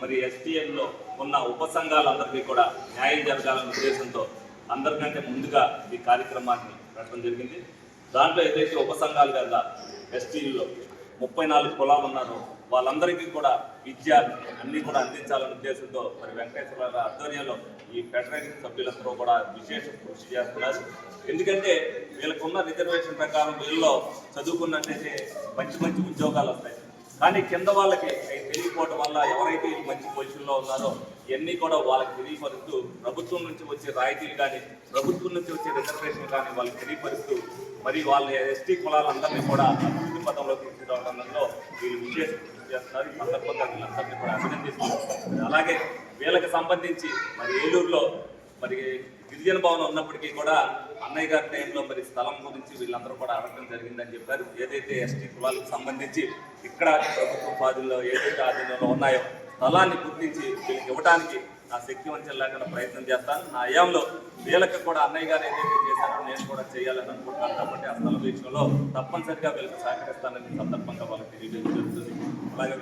మరి ఎస్టీఎంలో ఉన్న ఉప సంఘాలందరికీ కూడా న్యాయం జరగాలనే ఉద్దేశంతో అందరికంటే ముందుగా ఈ కార్యక్రమాన్ని పెట్టడం జరిగింది. దాంట్లో ఏదైతే ఉప సంఘాలు కదా ఎస్టీల్లో ముప్పై నాలుగు కులాలు ఉన్నారో వాళ్ళందరికీ కూడా విద్య అన్నీ కూడా అందించాలనే ఉద్దేశంతో మరి వెంకటేశ్వర ఆధ్వర్యంలో ఈ ఫెడరేషన్ సభ్యులందరూ కూడా విశేష కృషి చేస్తున్నారు. ఎందుకంటే వీళ్ళకున్న రిజర్వేషన్ ప్రకారం వీళ్ళలో చదువుకున్నట్టయితే మంచి మంచి ఉద్యోగాలు వస్తాయి. కానీ కింద వాళ్ళకి అవి తెలియకపోవడం వల్ల ఎవరైతే మంచి పొజిషన్లో ఉన్నారో ఇవన్నీ కూడా వాళ్ళకి తెలియపరుస్తూ ప్రభుత్వం నుంచి వచ్చే రాయితీలు కానీ ప్రభుత్వం నుంచి వచ్చే రిజర్వేషన్ కానీ వాళ్ళకి తెలియపరుస్తూ మరి వాళ్ళ ఎస్టీ కులాలందరినీ కూడా అభివృద్ధి పథంలో తీసుకురావడంలో వీళ్ళు విశేష చేస్తున్నారు. ఈ సందర్భంగా వీళ్ళందరినీ కూడా అభినందిస్తున్నారు అలాగే వీళ్ళకి సంబంధించి మరి ఏలూరులో మరి గిరిజన భవనం ఉన్నప్పటికీ కూడా అన్నయ్య గారి టైంలో మరి స్థలం గురించి వీళ్ళందరూ కూడా అడగడం జరిగిందని చెప్పారు. ఏదైతే ఎస్టీ కులాలకు సంబంధించి ఇక్కడ ప్రభుత్వ పాదుల్లో ఏదైతే ఆధీనంలో ఉన్నాయో స్థలాన్ని గుర్తించి వీళ్ళకి ఇవ్వడానికి నా శక్తి వంచన ప్రయత్నం చేస్తాను. నా హయాంలో వీళ్ళకి కూడా అన్నయ్య గారు ఏదైతే చేశారో నేను కూడా చేయాలని అనుకుంటున్నాను కాబట్టి ఆ స్థల వీక్షణలో తప్పనిసరిగా వీళ్ళకి సహకరిస్తానని సందర్భంగా వాళ్ళకి తెలియజేయడం జరుగుతుంది. అలాగే